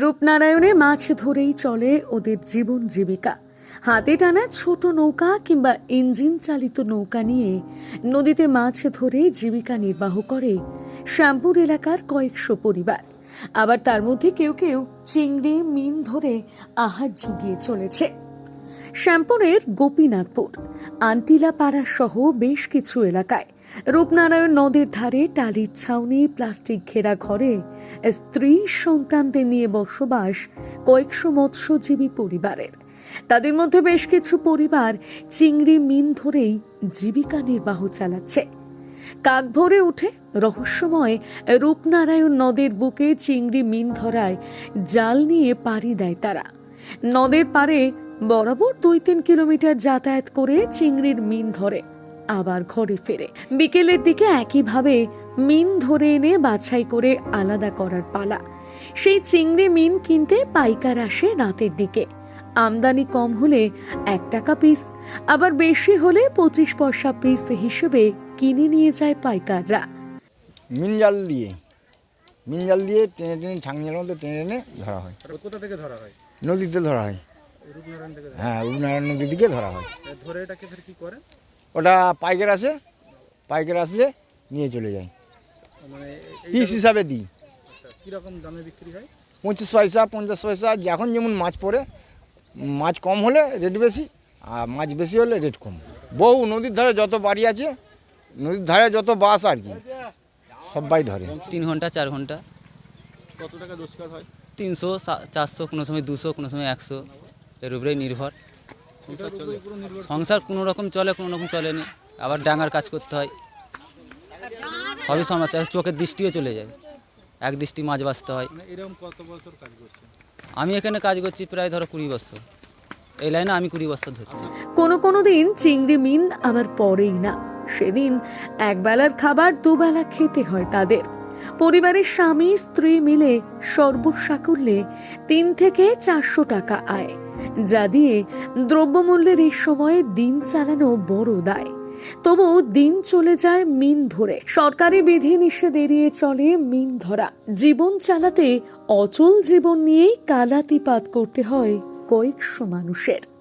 রূপনারায়ণে মাছ ধরেই চলে ওদের জীবন জীবিকা। হাতে টানা ছোট নৌকা কিংবা ইঞ্জিন চালিত নৌকা নিয়ে নদীতে মাছ ধরে জীবিকা নির্বাহ করে শ্যামপুর এলাকার কয়েকশো পরিবার। আবার তার মধ্যে কেউ কেউ চিংড়ি, মিন ধরে আহার জুগিয়ে চলেছে। শ্যামপুরের গোপীনাথপুর আন্টিলাপাড়া সহ বেশ কিছু এলাকায় রূপনারায়ণ নদের ধারে টালির ছাউনি, প্লাস্টিক ঘেরা ঘরে স্ত্রী সন্তানদের নিয়ে বসবাস কয়েকশো মৎস্যজীবী পরিবারের। তাদের মধ্যে বেশ কিছু পরিবার চিংড়ি, মিন ধরেই জীবিকা নির্বাহ চালাচ্ছে। কাক ভরে উঠে রহস্যময় রূপনারায়ণ নদের বুকে চিংড়ি, মিন ধরায় জাল নিয়ে পাড়ি দেয় তারা। নদের পারে বরাবর দুই তিন কিলোমিটার যাতায়াত করে চিংড়ির মিন ধরে। আবার ঘরে ফেরে। বিকেলের দিকে একইভাবে মিন ধরে এনে বাছাই করে আলাদা করার পালা। সেই চিংড়ি মিন কিনতে পাইকার আসে রাতের দিকে। আমদানি কম হলে এক টাকা পিস আবার বেশি হলে পঁচিশ পয়সা পিস হিসেবে কিনে নিয়ে যায় পাইকাররা। মিন জাল দিয়ে মিন জাল দিয়ে টেনে টেনে ছাংজালের মধ্যে টেনে টেনে ধরা হয়। কোথা থেকে ধরা হয়? নদীতে ধরা হয়। রূপনারায়ণ ধরা হ্যাঁ। উপনারায়ণ নদী থেকে ধরা হয়। হয়। ধরে এটাকে কি করে? ওটা পাইকার আসে পাইকার আসলে নিয়ে চলে যায়। মানে পিস হিসাবে দিই। কীরকম দামে বিক্রি হয়? পঁচিশ পয়সা পঞ্চাশ পয়সা যখন যেমন মাছ পড়ে মাছ কম হলে রেট বেশি আর মাছ বেশি হলে রেট কম। বহু নদীর ধারে যত বাড়ি আছে নদীর ধারে যত বাস আর কি সবাই ধরে। তিন ঘণ্টা চার ঘণ্টা। কত টাকা রোজগার হয়? তিনশো চারশো কোনো সময় দুশো কোনো সময় একশো এর উপরেই নির্ভর। সংসার কোনো রকম চলে কোনো রকম চলে না আবার ডাঙার কাজ করতে হয়। সবই সমস্যা চোখের দৃষ্টিও চলে যায়। এক দৃষ্টি মাছ বাঁচতে হয়। মানে এরকম কত বছর কাজ করছে? আমি এখানে কাজ করছি প্রায় ধরো কুড়ি বছর। এই লাইনে আমি কুড়ি বছর ধরছি। কোনো কোনো দিন চিংড়ি মিন আবার পড়েই না। সেদিন একবেলার খাবার দুবেলা খেতে হয় তাদের। পরিবারের স্বামী স্ত্রী মিলে সর্বসাকুল্যে তিন থেকে চারশো টাকা আয়। যা দিয়ে দ্রব্যমূল্যের এই সময়ে দিন চালানো বড় দায়। তবু দিন চলে যায় মিন ধরে। সরকারি বিধি নিষেধ এড়িয়ে চলে মিন ধরা। জীবন চালাতে অচল জীবন নিয়েই কালাতিপাত করতে হয় কয়েকশো মানুষের।